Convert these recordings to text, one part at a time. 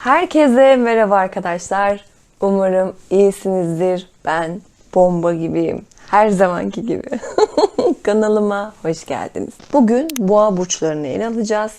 Herkese merhaba arkadaşlar. Umarım iyisinizdir. Ben bomba gibiyim. Her zamanki gibi. Kanalıma hoş geldiniz. Bugün boğa burçlarını ele alacağız.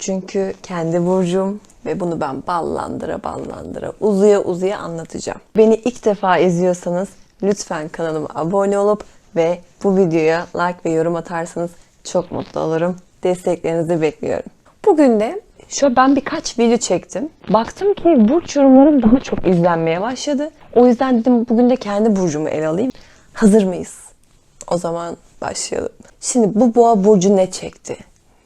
Çünkü kendi burcum ve bunu ben ballandıra ballandıra uzuya uzuya anlatacağım. Beni ilk defa izliyorsanız lütfen kanalıma abone olup ve bu videoya like ve yorum atarsanız çok mutlu olurum. Desteklerinizi bekliyorum. Bugün de şöyle ben birkaç video çektim. Baktım ki burç yorumlarım daha çok izlenmeye başladı. O yüzden dedim bugün de kendi burcumu ele alayım. Hazır mıyız? O zaman başlayalım. Şimdi bu boğa burcu ne çekti?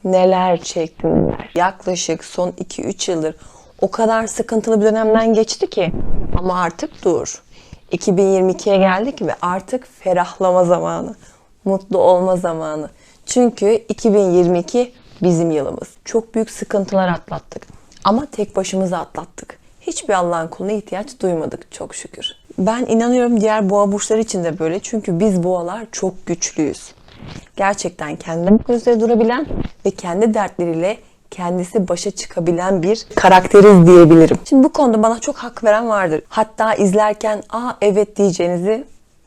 Neler çekti? Yaklaşık son 2-3 yıldır o kadar sıkıntılı bir dönemden geçti ki. Ama artık dur. 2022'ye geldik ve artık ferahlama zamanı. Mutlu olma zamanı. Çünkü 2022 bizim yılımız. Çok büyük sıkıntılar atlattık. Ama tek başımıza atlattık. Hiçbir Allah'ın kuluna ihtiyaç duymadık çok şükür. Ben inanıyorum diğer boğa burçları için de böyle. Çünkü biz boğalar çok güçlüyüz. Gerçekten kendi üzerinde durabilen ve kendi dertleriyle kendisi başa çıkabilen bir karakteriz diyebilirim. Şimdi bu konuda bana çok hak veren vardır. Hatta izlerken aa evet diyeceğinizi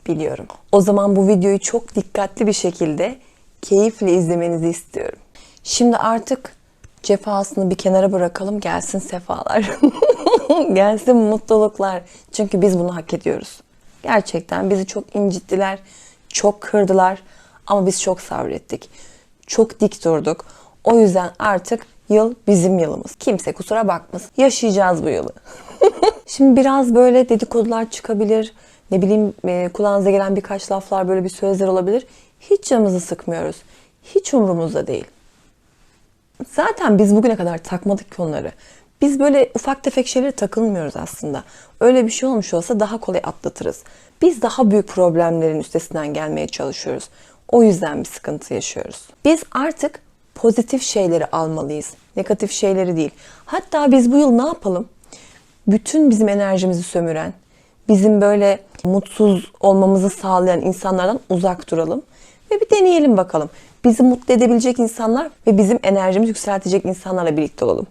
biliyorum. O zaman bu videoyu çok dikkatli bir şekilde keyifle izlemenizi istiyorum. Şimdi artık cefasını bir kenara bırakalım gelsin sefalar. gelsin mutluluklar. Çünkü biz bunu hak ediyoruz. Gerçekten bizi çok incittiler, çok kırdılar ama biz çok sabrettik. Çok dik durduk. O yüzden artık yıl bizim yılımız. Kimse kusura bakmasın. Yaşayacağız bu yılı. Şimdi biraz böyle dedikodular çıkabilir. Ne bileyim e, kulağınıza gelen birkaç laflar böyle bir sözler olabilir. Hiç canımızı sıkmıyoruz. Hiç umurumuzda değil. Zaten biz bugüne kadar takmadık ki onları. Biz böyle ufak tefek şeylere takılmıyoruz aslında. Öyle bir şey olmuş olsa daha kolay atlatırız. Biz daha büyük problemlerin üstesinden gelmeye çalışıyoruz. O yüzden bir sıkıntı yaşıyoruz. Biz artık pozitif şeyleri almalıyız. Negatif şeyleri değil. Hatta biz bu yıl ne yapalım? Bütün bizim enerjimizi sömüren, bizim böyle mutsuz olmamızı sağlayan insanlardan uzak duralım ve bir deneyelim bakalım. Bizi mutlu edebilecek insanlar ve bizim enerjimizi yükseltecek insanlarla birlikte olalım.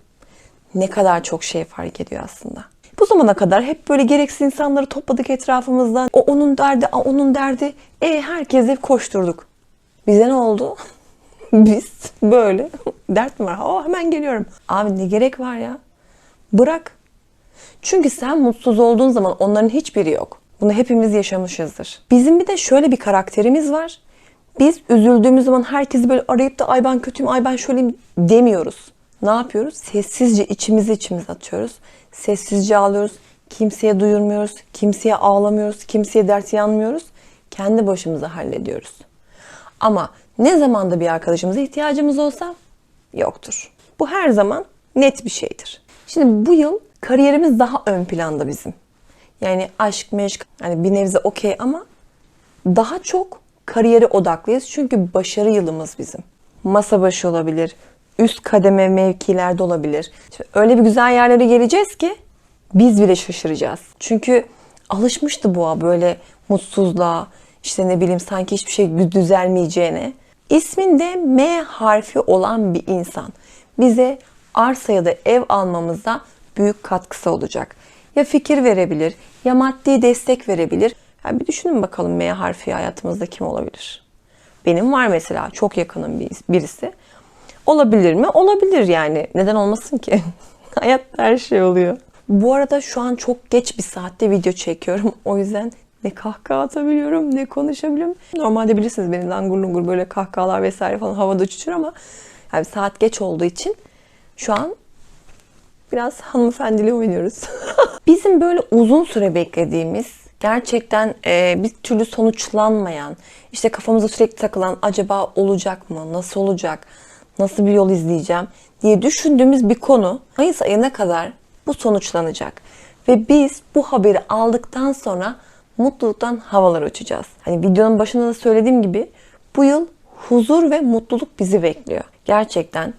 Ne kadar çok şey fark ediyor aslında. Bu zamana kadar hep böyle gereksiz insanları topladık etrafımızdan. O onun derdi, o onun derdi. E herkese koşturduk. Bize ne oldu? Biz böyle dert mi var? Oh, hemen geliyorum. Abi ne gerek var ya? Bırak. Çünkü sen mutsuz olduğun zaman onların hiçbiri yok. Bunu hepimiz yaşamışızdır. Bizim bir de şöyle bir karakterimiz var. Biz üzüldüğümüz zaman herkesi böyle arayıp da ay ben kötüyüm, ay ben şöyleyim demiyoruz. Ne yapıyoruz? Sessizce içimizi içimize atıyoruz. Sessizce ağlıyoruz. Kimseye duyurmuyoruz. Kimseye ağlamıyoruz. Kimseye dert yanmıyoruz. Kendi başımıza hallediyoruz. Ama ne zamanda bir arkadaşımıza ihtiyacımız olsa yoktur. Bu her zaman net bir şeydir. Şimdi bu yıl kariyerimiz daha ön planda bizim. Yani aşk meşk hani bir nebze okey ama daha çok kariyere odaklıyız. Çünkü başarı yılımız bizim. Masa başı olabilir, üst kademe mevkilerde olabilir. Şimdi öyle bir güzel yerlere geleceğiz ki biz bile şaşıracağız. Çünkü alışmıştı boğa böyle mutsuzluğa, işte ne bileyim sanki hiçbir şey düzelmeyeceğine. İsminde M harfi olan bir insan bize arsa ya da ev almamızda büyük katkısı olacak. Ya fikir verebilir, ya maddi destek verebilir. Ya bir düşünün bakalım M harfi hayatımızda kim olabilir? Benim var mesela çok yakınım bir- birisi. Olabilir mi? Olabilir yani. Neden olmasın ki? Hayatta her şey oluyor. Bu arada şu an çok geç bir saatte video çekiyorum. O yüzden ne kahkaha atabiliyorum ne konuşabiliyorum. Normalde bilirsiniz beni langur lungur böyle kahkahalar vesaire falan havada uçuşur ama yani saat geç olduğu için şu an biraz hanımefendili oynuyoruz. Bizim böyle uzun süre beklediğimiz, gerçekten e, bir türlü sonuçlanmayan, işte kafamıza sürekli takılan acaba olacak mı, nasıl olacak, nasıl bir yol izleyeceğim diye düşündüğümüz bir konu Mayıs ayına kadar bu sonuçlanacak. Ve biz bu haberi aldıktan sonra mutluluktan havalar uçacağız. Hani videonun başında da söylediğim gibi bu yıl huzur ve mutluluk bizi bekliyor. Gerçekten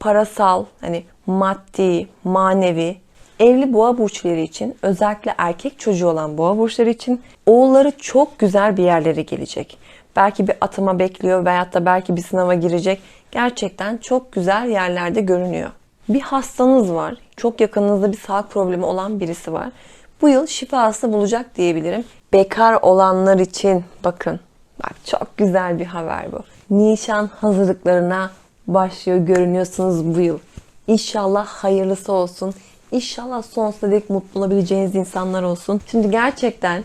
parasal, hani maddi, manevi, evli boğa burçları için özellikle erkek çocuğu olan boğa burçları için oğulları çok güzel bir yerlere gelecek. Belki bir atama bekliyor veyahut da belki bir sınava girecek. Gerçekten çok güzel yerlerde görünüyor. Bir hastanız var. çok yakınınızda bir sağlık problemi olan birisi var. Bu yıl şifasını bulacak diyebilirim. Bekar olanlar için bakın. Bak çok güzel bir haber bu. Nişan hazırlıklarına başlıyor görünüyorsunuz bu yıl. İnşallah hayırlısı olsun. İnşallah sonsuza dek mutlu olabileceğiniz insanlar olsun. Şimdi gerçekten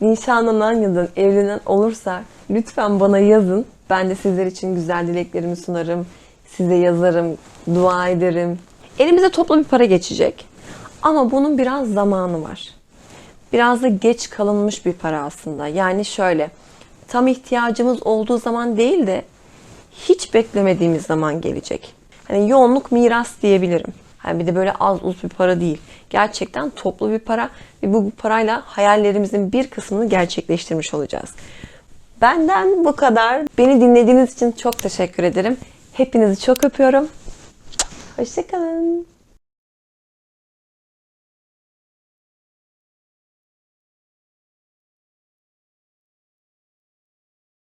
nişanlanan ya da evlenen olursa lütfen bana yazın. Ben de sizler için güzel dileklerimi sunarım. Size yazarım, dua ederim. Elimize toplu bir para geçecek. Ama bunun biraz zamanı var. Biraz da geç kalınmış bir para aslında. Yani şöyle, tam ihtiyacımız olduğu zaman değil de hiç beklemediğimiz zaman gelecek. Hani yoğunluk miras diyebilirim. Hani bir de böyle az uz bir para değil. Gerçekten toplu bir para ve bu parayla hayallerimizin bir kısmını gerçekleştirmiş olacağız. Benden bu kadar. Beni dinlediğiniz için çok teşekkür ederim. Hepinizi çok öpüyorum. Hoşçakalın.